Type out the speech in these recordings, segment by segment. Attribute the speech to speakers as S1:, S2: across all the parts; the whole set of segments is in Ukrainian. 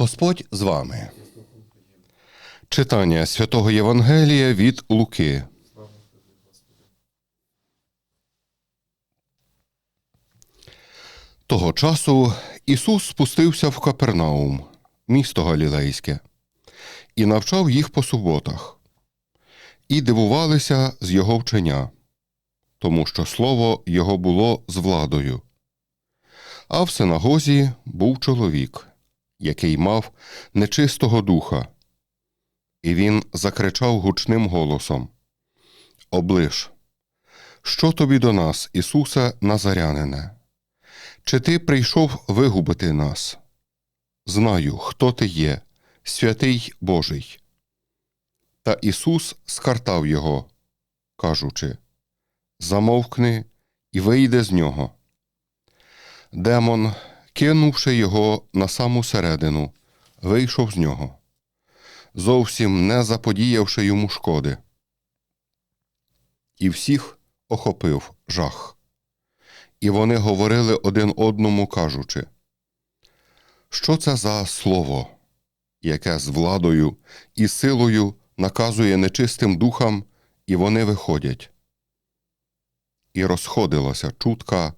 S1: Господь з вами. Читання святого Євангелія від Луки. Того часу Ісус спустився в Капернаум, місто Галілейське, і навчав їх по суботах, і дивувалися з його вчення, тому що слово його було з владою. А в синагозі був чоловік, який мав нечистого духа, і він закричав гучним голосом: Оближ, що тобі до нас, Ісусе Назарянине? Чи ти прийшов вигубити нас? Знаю, хто ти є, святий Божий. Та Ісус скартав його, кажучи: Замовкни і вийде з нього. Демон, кинувши його на саму середину, вийшов з нього, зовсім не заподіявши йому шкоди. І всіх охопив жах. І вони говорили один одному, кажучи, що це за слово, яке з владою і силою наказує нечистим духам, і вони виходять. І розходилася чутка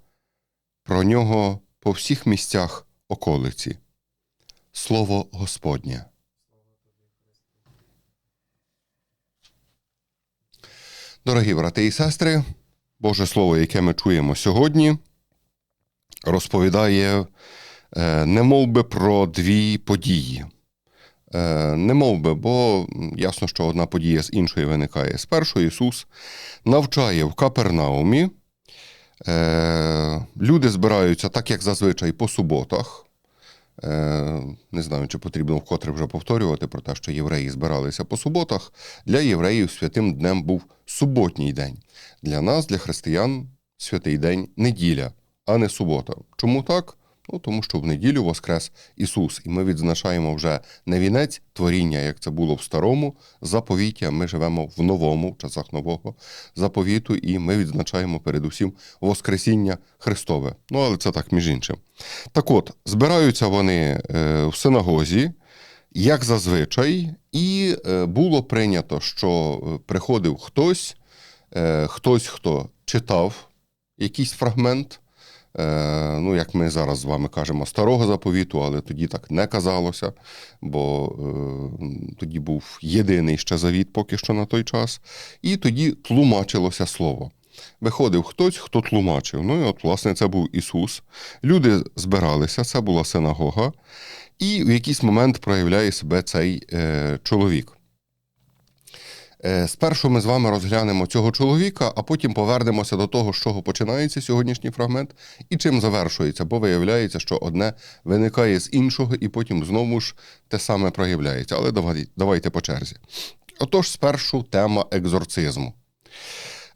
S1: про нього по всіх місцях околиці. Слово Господнє. Дорогі брати і сестри, Боже Слово, яке ми чуємо сьогодні, розповідає е, не мов про дві події. Е, Не мов би, бо ясно, що одна подія з іншої виникає. Спершу Ісус навчає в Капернаумі. Е, Люди збираються так, як зазвичай, по суботах. Е, Не знаю, чи потрібно вкотре вже повторювати про те, що євреї збиралися по суботах. Для євреїв святим днем був суботній день. Для нас, для християн, святий день неділя, а не субота. Чому так? Ну, тому що в неділю Воскрес Ісус, і ми відзначаємо вже не вінець творіння, як це було в старому заповіті, а ми живемо в новому, в часах нового заповіту, і ми відзначаємо передусім Воскресіння Христове. Ну, але це так, між іншим. Так от, збираються вони е, в синагозі, як зазвичай, і е, було прийнято, що е, приходив хтось, хтось, хто читав якийсь фрагмент. Е, ну, як ми зараз з вами кажемо, старого заповіту, але тоді так не казалося, бо е, тоді був єдиний ще завіт поки що на той час, і тоді тлумачилося слово. Виходив хтось, хто тлумачив. Ну і от, власне, це був Ісус. Люди збиралися, це була синагога, і в якийсь момент проявляє себе цей е, чоловік. Е, Спершу ми з вами розглянемо цього чоловіка, а потім повернемося до того, з чого починається сьогоднішній фрагмент і чим завершується, бо виявляється, що одне виникає з іншого, і потім знову ж те саме проявляється. Але давайте, по черзі. Отож, спершу тема екзорцизму.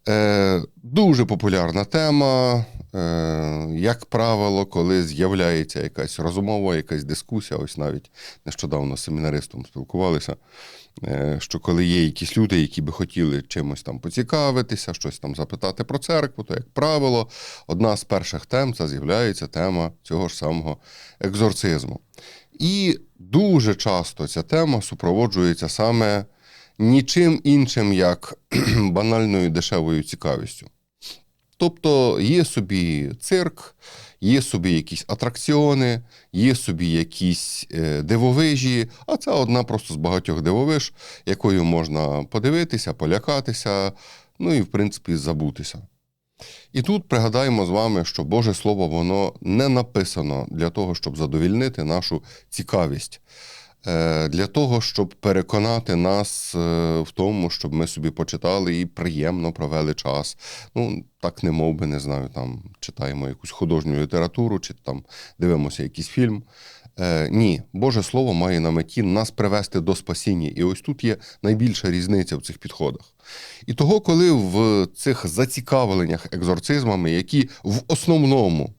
S1: Е, Дуже популярна тема. Е, Як правило, коли з'являється якась розмова, якась дискусія, ось навіть нещодавно з семінаристом спілкувалися, що коли є якісь люди, які би хотіли чимось там поцікавитися, щось там запитати про церкву, то, як правило, одна з перших тем це з'являється тема цього ж самого екзорцизму. І дуже часто ця тема супроводжується саме нічим іншим, як банальною дешевою цікавістю. Тобто є собі цирк, є собі якісь атракціони, є собі якісь е, дивовижі, а це одна просто з багатьох дивовиж, якою можна подивитися, полякатися, ну і в принципі забутися. І тут пригадаємо з вами, що Боже Слово воно не написано для того, щоб задовільнити нашу цікавість. Е, Для того, щоб переконати нас е, в тому, щоб ми собі почитали і приємно провели час. Ну, так не мов би, не знаю, там читаємо якусь художню літературу, чи там дивимося якийсь фільм. Е, Ні, Боже Слово має на меті нас привести до спасіння. І ось тут є найбільша різниця в цих підходах. І того, коли в цих зацікавленнях екзорцизмами, які в основному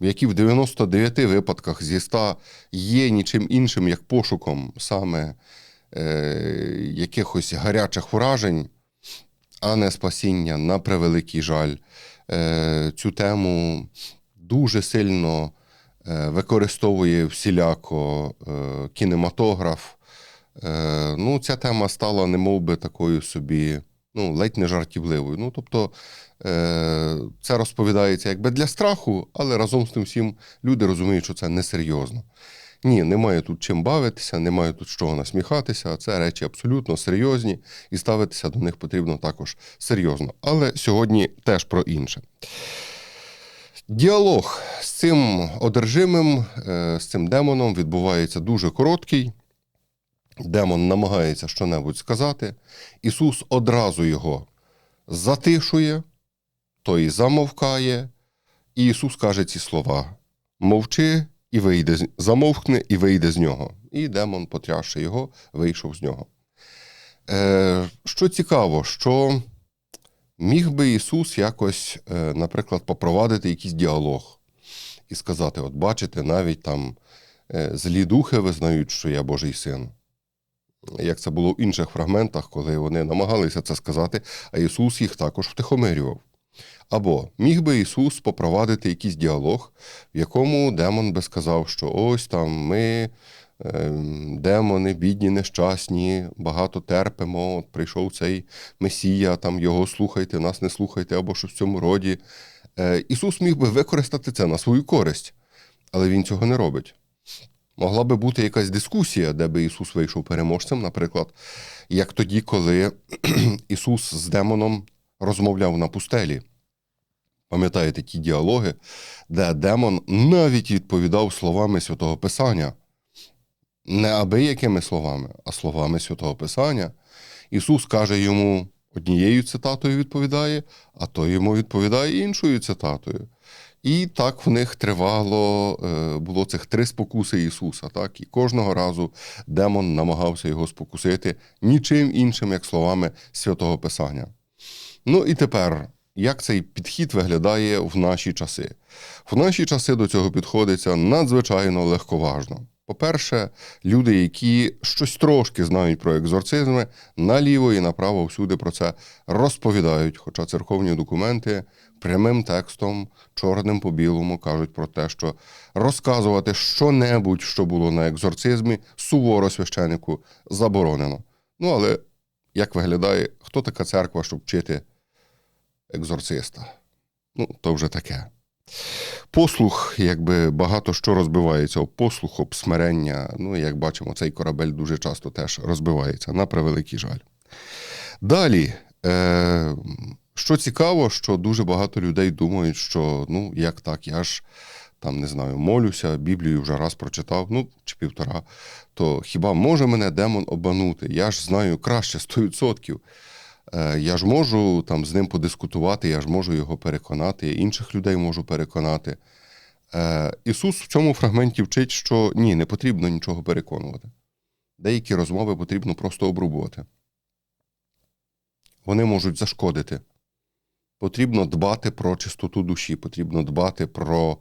S1: які в 99 випадках зі 100 є нічим іншим, як пошуком саме е, якихось гарячих вражень, а не спасіння, на превеликий жаль. Е, Цю тему дуже сильно е, використовує всіляко е, кінематограф. Е, Ну, ця тема стала немов би такою собі, ну, ледь не жартівливою. Ну, тобто, е, це розповідається якби для страху, але разом з тим всім люди розуміють, що це несерйозно. Ні, немає тут чим бавитися, немає тут чого насміхатися. Це речі абсолютно серйозні, і ставитися до них потрібно також серйозно. Але сьогодні теж про інше. Діалог з цим одержимим, е, з цим демоном відбувається дуже короткий. Демон намагається щонебудь сказати. Ісус одразу його затишує, той замовкає, і Ісус каже ці слова: мовчи і вийде, з- замовкни і вийде з нього. І демон, потрявши його, вийшов з нього. Е, що цікаво, що міг би Ісус якось, е, наприклад, попровадити якийсь діалог і сказати: от бачите, навіть там е, злі духи визнають, що я Божий син. Як це було в інших фрагментах, коли вони намагалися це сказати, а Ісус їх також втихомирював. Або міг би Ісус попровадити якийсь діалог, в якому демон би сказав, що ось там ми, е, демони, бідні, нещасні, багато терпимо, от прийшов цей Месія, там його слухайте, нас не слухайте, або щось в цьому роді. Е, Ісус міг би використати це на свою користь, але Він цього не робить. Могла би бути якась дискусія, де би Ісус вийшов переможцем, наприклад, як тоді, коли Ісус з демоном розмовляв на пустелі. Пам'ятаєте ті діалоги, де демон навіть відповідав словами Святого Писання. Не абиякими словами, а словами Святого Писання. Ісус каже йому однією цитатою відповідає, а той йому відповідає іншою цитатою. І так в них тривало, е, було цих три спокуси Ісуса. Так? І кожного разу демон намагався його спокусити нічим іншим, як словами Святого Писання. Ну і тепер, як цей підхід виглядає в наші часи? В наші часи до цього підходиться надзвичайно легковажно. По-перше, люди, які щось трошки знають про екзорцизми, наліво і направо всюди про це розповідають. Хоча церковні документи прямим текстом, чорним по білому, кажуть про те, що розказувати що-небудь, що було на екзорцизмі, суворо священику заборонено. Ну але як виглядає, хто така церква, щоб вчити екзорциста? Ну, то вже таке. Послух, якби багато що розбивається, послух, об смирення. Ну, як бачимо, цей корабель дуже часто теж розбивається, на превеликий жаль. Далі, е, що цікаво, що дуже багато людей думають, що ну, як так, я ж там не знаю, молюся, Біблію вже раз прочитав, ну чи півтора, то хіба може мене демон обманути? Я ж знаю краще 100%. Е, Я ж можу там з ним подискутувати, я ж можу його переконати, я інших людей можу переконати. Е, Ісус в цьому фрагменті вчить, що ні, не потрібно нічого переконувати. Деякі розмови потрібно просто обрубувати. Вони можуть зашкодити. Потрібно дбати про чистоту душі, потрібно дбати про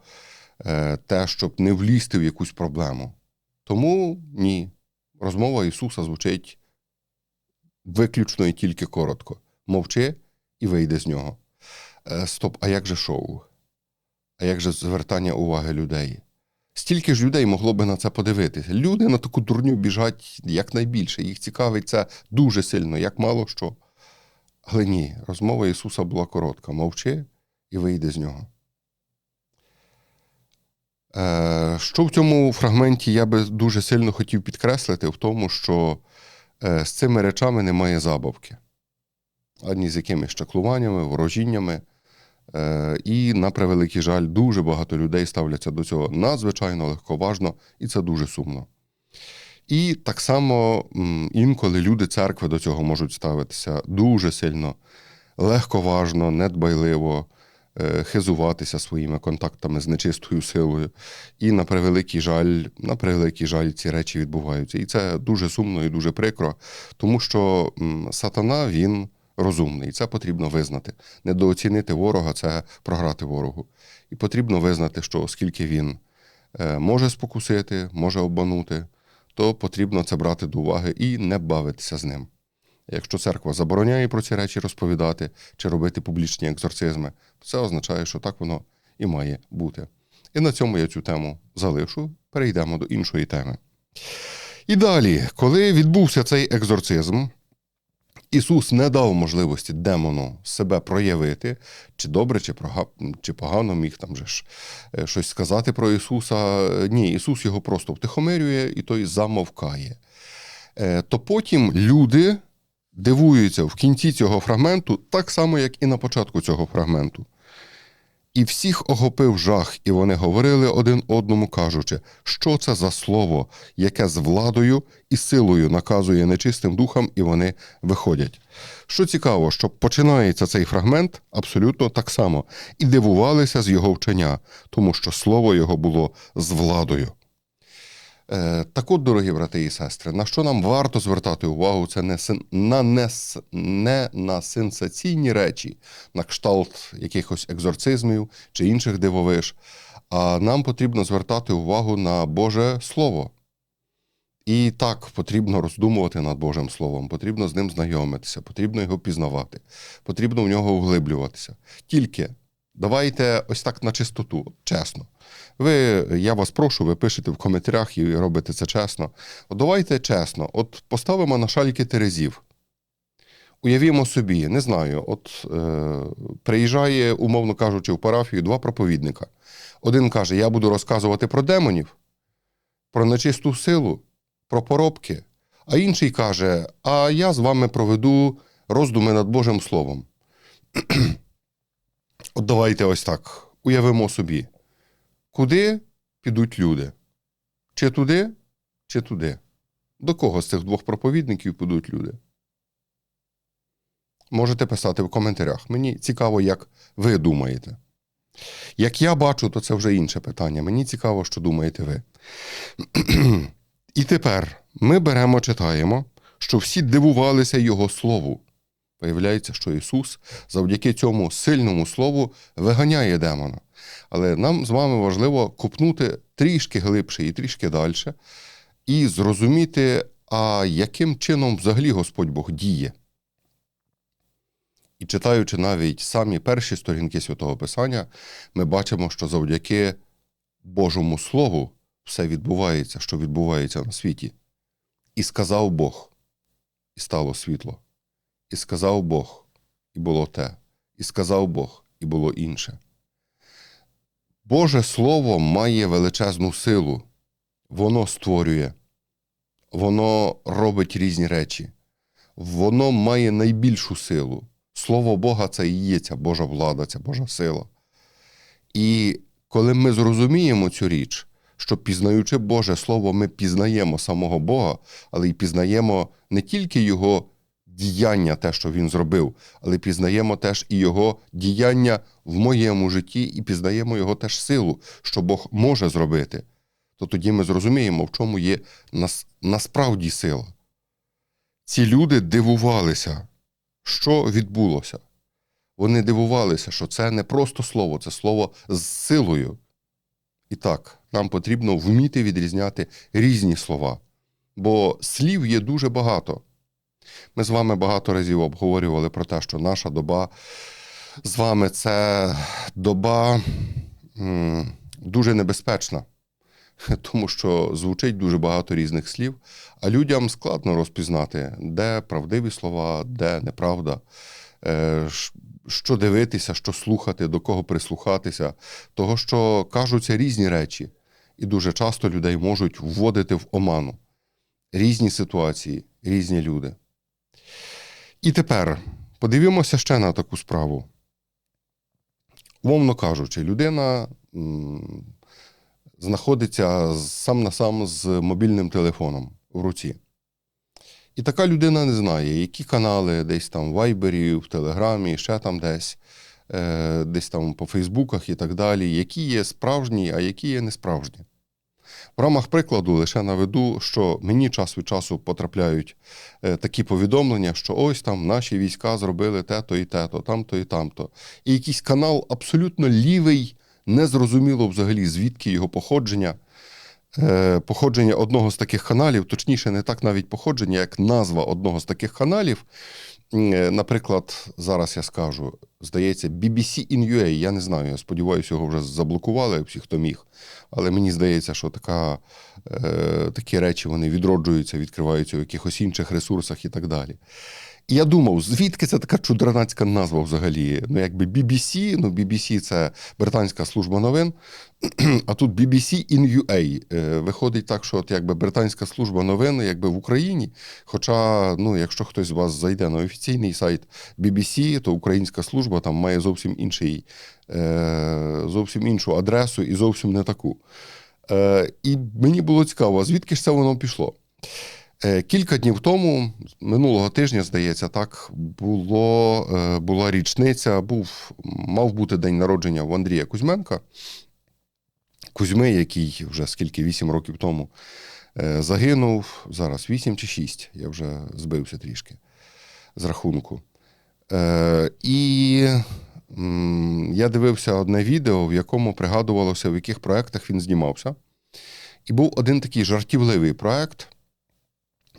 S1: е, те, щоб не влізти в якусь проблему. Тому ні. Розмова Ісуса звучить виключно і тільки коротко. Мовчи і вийди з нього. Е, стоп, а як же шоу? А як же звертання уваги людей? Стільки ж людей могло би на це подивитися. Люди на таку дурню біжать якнайбільше. Їх цікавить це дуже сильно, як мало що. Але ні, розмова Ісуса була коротка. Мовчи і вийди з нього. Е, Що в цьому фрагменті я би дуже сильно хотів підкреслити, в тому, що е, з цими речами немає забавки, ані з якимись чаклуваннями, ворожіннями. Е, І, на превеликий жаль, дуже багато людей ставляться до цього надзвичайно легковажно, і це дуже сумно. І так само інколи люди церкви до цього можуть ставитися дуже сильно легковажно, недбайливо, е, хизуватися своїми контактами з нечистою силою. І на превеликий жаль, на превеликий жаль, ці речі відбуваються. І це дуже сумно і дуже прикро, тому що сатана він розумний, і це потрібно визнати. Недооцінити ворога це програти ворогу. І потрібно визнати, що оскільки він е, може спокусити, може обманути, то потрібно це брати до уваги і не бавитися з ним. Якщо церква забороняє про ці речі розповідати чи робити публічні екзорцизми, то це означає, що так воно і має бути. І на цьому я цю тему залишу. Перейдемо до іншої теми. І далі, коли відбувся цей екзорцизм, Ісус не дав можливості демону себе проявити, чи добре, чи, чи погано міг там же ж е, щось сказати про Ісуса. Ні, Ісус його просто втихомирює і той замовкає. Е, То потім люди дивуються в кінці цього фрагменту, так само, як і на початку цього фрагменту. І всіх охопив жах, і вони говорили один одному, кажучи, що це за слово, яке з владою і силою наказує нечистим духам, і вони виходять. Що цікаво, що починається цей фрагмент абсолютно так само, і дивувалися з його вчення, тому що слово його було з владою. Е, Так от, дорогі брати і сестри, на що нам варто звертати увагу, це не, на, не, не на сенсаційні речі, на кшталт якихось екзорцизмів чи інших дивовиж, а нам потрібно звертати увагу на Боже Слово. І так потрібно роздумувати над Божим Словом, потрібно з ним знайомитися, потрібно його пізнавати, потрібно в нього вглиблюватися. Тільки давайте ось так на чистоту, чесно. Ви, я вас прошу, ви пишете в коментарях і робите це чесно. От давайте чесно, от поставимо на шальки терезів. Уявімо собі, не знаю, от е, приїжджає, умовно кажучи, в парафію два проповідника. Один каже: Я буду розказувати про демонів, про нечисту силу, про поробки. А інший каже: А я з вами проведу роздуми над Божим Словом. От давайте ось так уявимо собі, куди підуть люди? Чи туди, чи туди? До кого з цих двох проповідників підуть люди? Можете писати в коментарях. Мені цікаво, як ви думаєте. Як я бачу, то це вже інше питання. Мені цікаво, що думаєте ви. І тепер ми беремо, читаємо, що всі дивувалися Його слову. Виявляється, що Ісус завдяки цьому сильному слову виганяє демона. Але нам з вами важливо купнути трішки глибше і трішки далі, і зрозуміти, а яким чином взагалі Господь Бог діє. І читаючи навіть самі перші сторінки Святого Писання, ми бачимо, що завдяки Божому Слову все відбувається, що відбувається на світі. І сказав Бог, і стало світло. І сказав Бог, і було те, і сказав Бог, і було інше. Боже Слово має величезну силу, воно створює, воно робить різні речі, воно має найбільшу силу. Слово Бога це і є ця Божа влада, ця Божа сила. І коли ми зрозуміємо цю річ, що пізнаючи Боже Слово, ми пізнаємо самого Бога, але й пізнаємо не тільки Його діяння, те, що Він зробив, але пізнаємо теж і Його діяння в моєму житті, і пізнаємо Його теж силу, що Бог може зробити, то тоді ми зрозуміємо, в чому є нас, насправді сила. Ці люди дивувалися, що відбулося. Вони дивувалися, що це не просто слово, це слово з силою. І так, нам потрібно вміти відрізняти різні слова, бо слів є дуже багато. Ми з вами багато разів обговорювали про те, що наша доба з вами це доба дуже небезпечна, тому що звучить дуже багато різних слів, а людям складно розпізнати, де правдиві слова, де неправда, е, що дивитися, що слухати, до кого прислухатися, того, що кажуться різні речі, і дуже часто людей можуть вводити в оману. Різні ситуації, різні люди. І тепер подивімося ще на таку справу. Умовно кажучи, людина знаходиться сам на сам з мобільним телефоном в руці. І така людина не знає, які канали десь там в Вайбері, в Телеграмі, ще там десь, е, десь там по Фейсбуках і так далі, які є справжні, а які є несправжні. В рамах прикладу лише наведу, що мені час від часу потрапляють е, такі повідомлення, що ось там наші війська зробили те-то і те-то, там-то і там-то. І якийсь канал абсолютно лівий, незрозуміло взагалі, звідки його походження. Е, Походження одного з таких каналів, точніше, не так навіть походження, як назва одного з таких каналів. Е, Наприклад, зараз я скажу: здається, BBC in UA, я не знаю, я сподіваюся, його вже заблокували всі, хто міг. Але мені здається, що така, е, такі речі вони відроджуються, відкриваються в якихось інших ресурсах і так далі. І я думав, звідки це така чудернацька назва взагалі? Ну, якби BBC, ну BBC це британська служба новин, а тут BBC in UA. Е, Виходить так, що от якби британська служба новин якби в Україні. Хоча, ну, якщо хтось з вас зайде на офіційний сайт BBC, то українська служба там має зовсім інший, е, зовсім іншу адресу і зовсім не таку. Е, І мені було цікаво, звідки ж це воно пішло? Е, Кілька днів тому, минулого тижня, здається, так було, е, була річниця, був, мав бути день народження в Андрія Кузьменка. Кузьми, який вже скільки, 8 років тому е, загинув, зараз 8 чи 6, я вже збився трішки з рахунку. І я дивився одне відео, в якому пригадувалося, в яких проєктах він знімався. І був один такий жартівливий проєкт,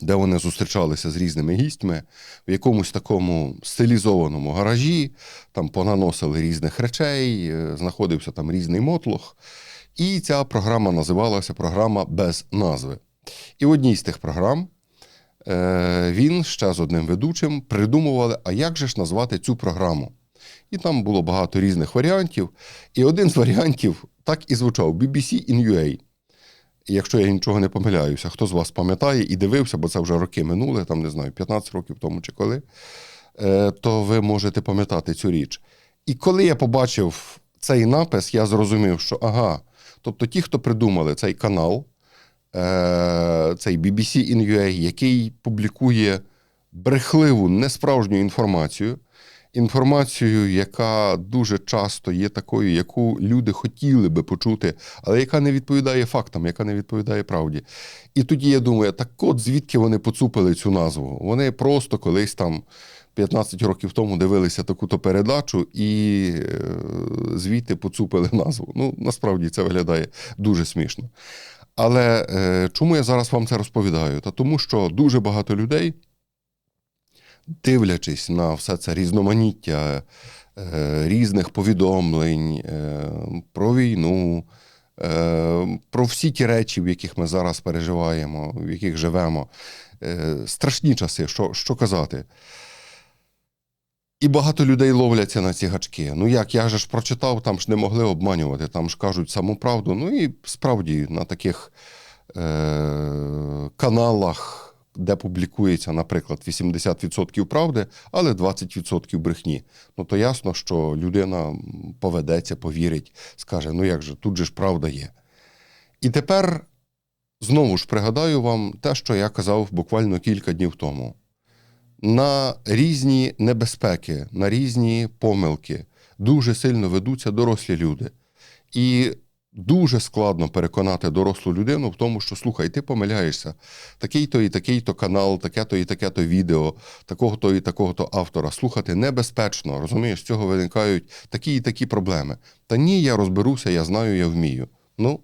S1: де вони зустрічалися з різними гістьми в якомусь такому стилізованому гаражі, там понаносили різних речей, е, знаходився там різний мотлох. І ця програма називалася програма без назви. І в одній з тих програм е, він ще з одним ведучим придумували, а як же ж назвати цю програму. І там було багато різних варіантів. І один з варіантів так і звучав: BBC in UA. Якщо я нічого не помиляюся, хто з вас пам'ятає і дивився, бо це вже роки минули, там не знаю, 15 років тому чи коли, е, то ви можете пам'ятати цю річ. І коли я побачив цей напис, я зрозумів, що ага, тобто ті, хто придумали цей канал, е, цей BBC in UA, який публікує брехливу, несправжню інформацію, інформацію, яка дуже часто є такою, яку люди хотіли би почути, але яка не відповідає фактам, яка не відповідає правді. І тоді я думаю, так от звідки вони поцупили цю назву? Вони просто колись там. 15 років тому дивилися таку-то передачу і е, звідти поцупили назву. Ну, насправді це виглядає дуже смішно. Але е, чому я зараз вам це розповідаю? Та тому, що дуже багато людей дивлячись на все це різноманіття е, різних повідомлень е, про війну, е, про всі ті речі, в яких ми зараз переживаємо, в яких живемо. Страшні часи, що, що казати. І багато людей ловляться на ці гачки. Ну як, я же ж прочитав, там ж не могли обманювати, там ж кажуть саму правду. Ну і справді на таких е- каналах де публікується, наприклад, 80% правди, але 20% брехні. Ну то ясно, що людина поведеться, повірить, скаже: ну як же, тут же ж правда є. І тепер знову ж пригадаю вам те, що я казав буквально кілька днів тому. На різні небезпеки, на різні помилки дуже сильно ведуться дорослі люди. І Дуже складно переконати дорослу людину в тому, що слухай, ти помиляєшся. Такий-то і такий-то канал, таке-то і таке-то відео, такого-то і такого-то автора. Слухати небезпечно, розумієш, з цього виникають такі і такі проблеми. Та ні, я розберуся, я знаю, я вмію. Ну,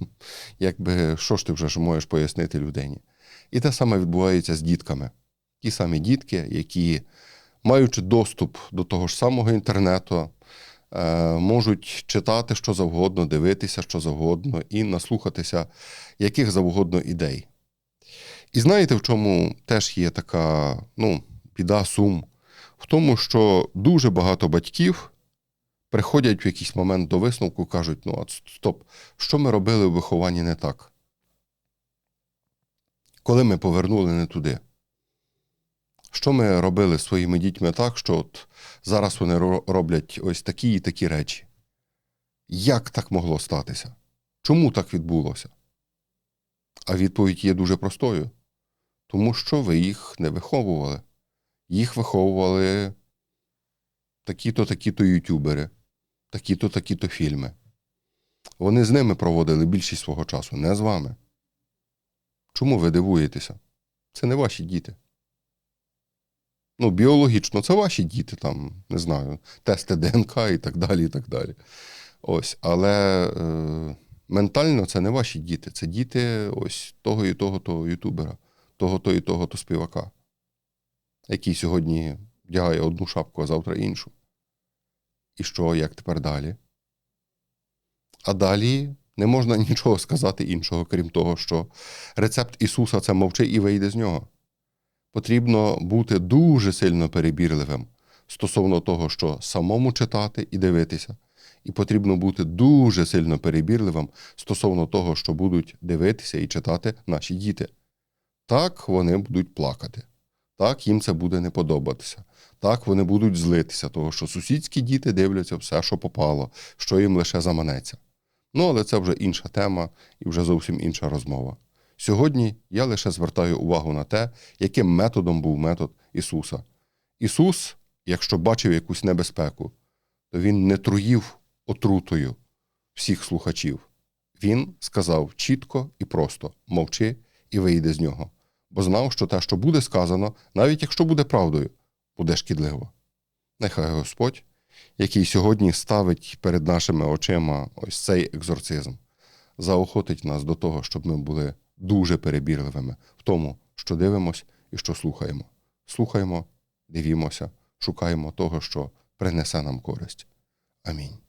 S1: якби що ж ти вже ж можеш пояснити людині? І те саме відбувається з дітками. Ті самі дітки, які, маючи доступ до того ж самого інтернету, можуть читати що завгодно, дивитися що завгодно і наслухатися яких завгодно ідей. І знаєте, в чому теж є така ну, біда, сум? В тому, що дуже багато батьків приходять в якийсь момент до висновку кажуть: ну, от стоп, що ми робили в вихованні не так? Коли ми повернули не туди? Що ми робили своїми дітьми так, що от зараз вони роблять ось такі і такі речі? Як так могло статися? Чому так відбулося? А відповідь є дуже простою. Тому що ви їх не виховували. Їх виховували такі-то, такі-то ютюбери, такі-то, такі-то фільми. Вони з ними проводили більшість свого часу, не з вами. Чому ви дивуєтеся? Це не ваші діти. Ну, біологічно, це ваші діти, там, не знаю, тести ДНК і так далі. і так далі. Ось, Але е, ментально це не ваші діти, це діти ось того і того то ютубера, того то і того то співака, який сьогодні вдягає одну шапку, а завтра іншу. І що, як тепер далі? А далі не можна нічого сказати іншого, крім того, що рецепт Ісуса це мовчи і вийде з нього. Потрібно бути дуже сильно перебірливим стосовно того, що самому читати і дивитися. І потрібно бути дуже сильно перебірливим стосовно того, що будуть дивитися і читати наші діти. Так вони будуть плакати, так їм це буде не подобатися. Так вони будуть злитися, того, що сусідські діти дивляться все, що попало, що їм лише заманеться. Ну, але це вже інша тема і вже зовсім інша розмова. Сьогодні я лише звертаю увагу на те, яким методом був метод Ісуса. Ісус, якщо бачив якусь небезпеку, то Він не труїв отрутою всіх слухачів. Він сказав чітко і просто мовчи і вийди з нього, бо знав, що те, що буде сказано, навіть якщо буде правдою, буде шкідливо. Нехай Господь, який сьогодні ставить перед нашими очима ось цей екзорцизм, заохотить нас до того, щоб ми були дуже перебірливими в тому, що дивимося і що слухаємо. Слухаємо, дивімося, шукаємо того, що принесе нам користь. Амінь.